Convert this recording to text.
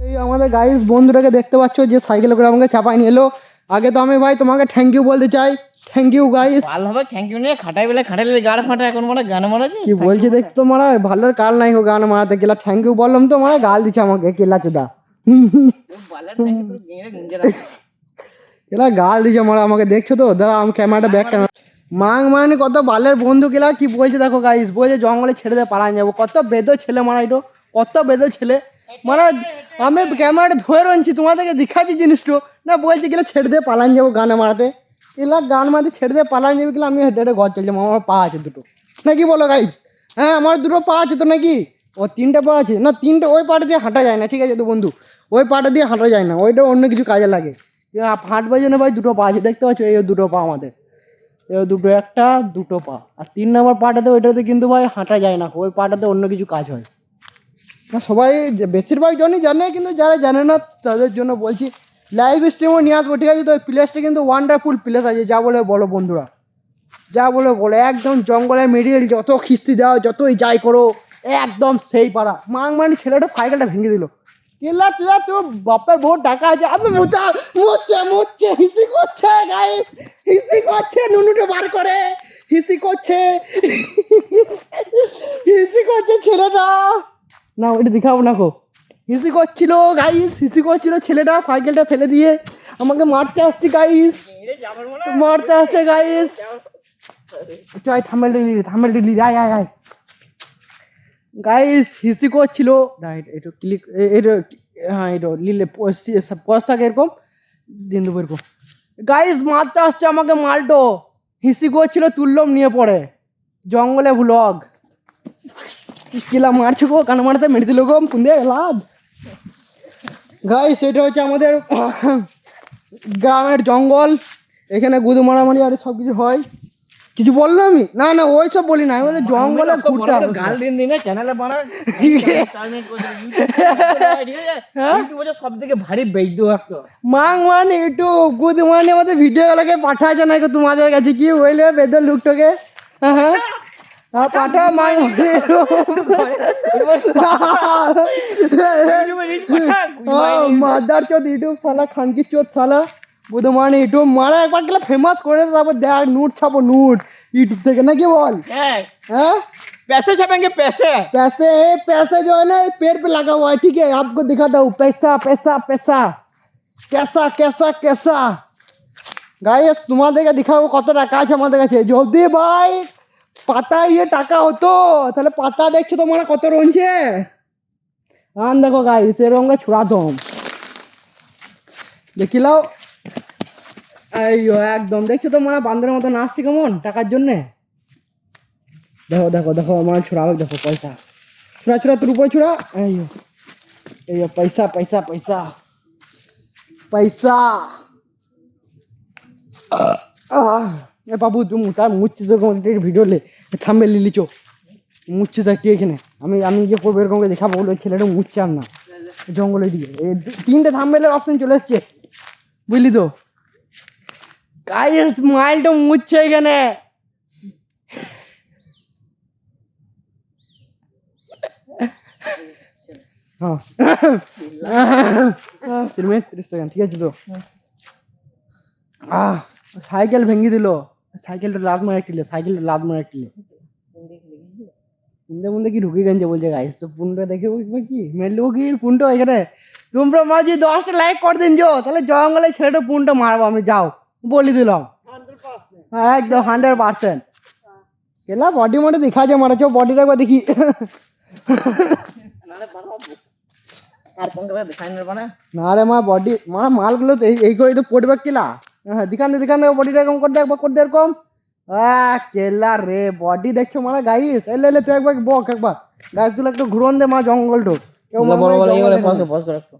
এই আমাদের গাইস বন্ধুটাকে দেখতে পাচ্ছ যে সাইকেলে করে আমাকে চাপাই নিয়ে এলো। আগে তো আমি ভাই তোমাকে থ্যাংক ইউ বলতে চাই। থ্যাংক ইউ গাইস ভালো হবে থ্যাংক ইউ নিয়ে খাটাই বেলে খাটাইলে গাড় ফাটা এখন মানে গান মারাছে কি বলছে দেখতো মারা ভালোর কাল নাই গো গান মারাতে। গেলা থ্যাংক ইউ বললাম তো মারা গাল দিচ্ছে আমাকে কেলা চোদা। কেলা গাল দিচ্ছে মারা আমাকে দেখছ তো? দাঁড়া আমি ক্যামেরাটা ব্যাক ক্যামেরা মাং মানে কত বালের বন্ধু কেলা কি বলছে দেখো গাইস বলছে জঙ্গলে ছেড়ে দিয়ে পালান যাব। কত বেদ ছেলে মারা এটো কত বেদ ছেলে। মানে আমি ক্যামেরাটা ধরে রয়েছি, তোমাদেরকে দেখাচ্ছি জিনিসটা। না, বলছি গেলে ছেড়ে দিয়ে পালান যাব গানে মারাতে। এলা গান মারাতে ছেড়ে দিয়ে পালান যাবে গেলে আমি হেঁটে হেঁটে ঘর চলছে আমার পা আছে দুটো। নাকি বলো গাইস হ্যাঁ আমার দুটো পা আছে তো নাকি? ও, তিনটে পা আছে। না, তিনটে, ওই পাটা দিয়ে হাঁটা যায় না, ঠিক আছে তো বন্ধু? ওই পাটা দিয়ে হাঁটা যায় না, ওইটা অন্য কিছু কাজে লাগে। হাঁটবার জন্য ভাই দুটো পা আছে, দেখতে পাচ্ছ? এই দুটো পা আমাদের। এ, দুটো একটা, দুটো পা। আর তিন নম্বর পাটাতে, ওইটাতে কিন্তু ভাই হাঁটা যায় না, ওই পাটাতে অন্য কিছু কাজ হয়। সবাই বেশিরভাগ জনই জানে, কিন্তু যারা জানে না, তাদের জন্য বলছি লাইভ স্ট্রিমও নিয়ে আসব, ঠিক আছে? তো ওই প্লেসটা কিন্তু ওয়ান্ডারফুল প্লেস আছে, যা বলে বলো বন্ধুরা। যা বলে বলো, একদম জঙ্গলের মিডিল যত খিস্তি দাও, যতই যাই করো, একদম সেই পাড়া। মাং মানে ছেলেটা সাইকেলটা ভেঙে দিল। কেলা তুলা তোর বাপের বউ টাকা আছে আমি মুচা মুচ্ছে মুচ্ছে হিসি করছে গাই হিসি করছে, নুনুটা বার করে। হিসি করছে হিসি করছে ছেলেটা না ওইটা দেখাবো না কো হিসি করছিল গাইস হিসি করছিল ছেলেটা, সাইকেলটা ফেলে দিয়ে। আমাকে মারতে আসছে গাইস মারতে আসছে গাইস চাই থামেল ডিলি থামেল ডিলি আয় আয় আয়। গাইস হিসি করছিল। একটু ক্লিক এটা হ্যাঁ এটা লিলে পজ থাকে এরকম দিন দেবো গাইস মারতে আসছে আমাকে মালটো। হিসি করছিল, তুললাম নিয়ে পড়ে। জঙ্গলে ভ্লগ কিলা মারছে গো? কানা মারতে মেরে দিল গো পুন্দে লাদ গাইস এটা হচ্ছে আমাদের গ্রামের জঙ্গল। এখানে গুদু মারামারি আর সব কিছু হয়। কিছু বলল আমি? না না ওই সব বলি না। বলি জঙ্গলে ঘুরতে গাল দিন দিনে চ্যানেলে বানা সব থেকে ভারী বৈদ্য একটা মাং মানে একটু গুদ মানে আমাদের ভিডিও গুলোকে পাঠাচ্ছে না তোমাদের কাছে। কি হইলে বেদর লুকটাকে? হ্যাঁ হ্যাঁ, পাঠা মাং মানে একটু মাদার চোদ ইউটিউব সালা খানকি চোদ সালা গুদ মানে ইউটিউব মারা একবার গেলে ফেমাস করে দে, তারপর দেখ নুট ছাপো নুট ইউটিউব থেকে নাকি বল হ্যাঁ हाँ पैसे छपेंगे पैसे पैसे पैसे जो है ना ये पेड़ पे लगा हुआ है ठीक है आपको दिखाता हूँ पैसा पैसा पैसा कैसा कैसा कैसा গাইস তোমাদেরকে দেখাবো কত টাকা আছে আমাদের কাছে যদি ভাই পাতা ইয়ে টাকা হতো। তাহলে পাতা দেখছ তোমরা কত রয়েছে আন দেখো গাইস এরকম ছুড়াতম দেখিলাও আইয়ো একদম। দেখছ তোমরা? বান্দরের মতো নাচছে কেমন? টাকার জন্যে। দেখো দেখো দেখো আমার ছুড়াবে দেখো পয়সা। ছুড়া ছুড়া তোর উপরে ছুড়া এই পয়সা পয়সা পয়সা। পয়সা। আহ, এ বাবু তুমি তার মুচ্ছিস ভিডিও লে থামবে লিলিচো মুচ্ছিস একটি এখানে। আমি আমি যে করব এরকম করে দেখাবো ওই ছেলেটা মুচ্ছে আর না। জঙ্গলের দিকে। তিনটে থামবেলের অপশন চলে এসছে। বুঝলি তো? গাইস মাইলটা মুচ্ছে এখানে। হ্যাঁ। তিন মিনিট তিরিশ সেকেন্ড ঠিক আছে তো? আহ সাইকেল ভেঙে দিল। সাইকেলটা লাদ মারা একটিলে সাইকেলটা লাদ মারা একটিলে মুন্দে মুন্দে কি ঢুকে গেছে বলছে গাইস তো পুনটা দেখে কি? মেলবো কি পুনটা এখানে? তোমরা মাঝে দশটা লাইক করে দিন যো তাহলে জঙ্গলে ছেলেটা পুনটা মারবো আমি যাও। বলে দিলাম। হ্যাঁ একদম হান্ড্রেড পার্সেন্ট কেলা বডি মোটে দেখা যায় মারা চো বডিটা একবার দেখি। আর কোন দেখাই না? রে মা বডি মা মালগুলো এই এই করে তো পড়বে কিলা। হ্যাঁ দিখান দে দিখান দে বডিটা এরকম কর দে একবার কর দে এরকম। কেলা রে বডি দেখছ মারা গাইস এলে এলে তুই একবার বক একবার। গাছগুলো একটু ঘুরন দে মা জঙ্গল ঢোক কেউ বড় হয় জঙ্গলে নেই। পজ করে একটু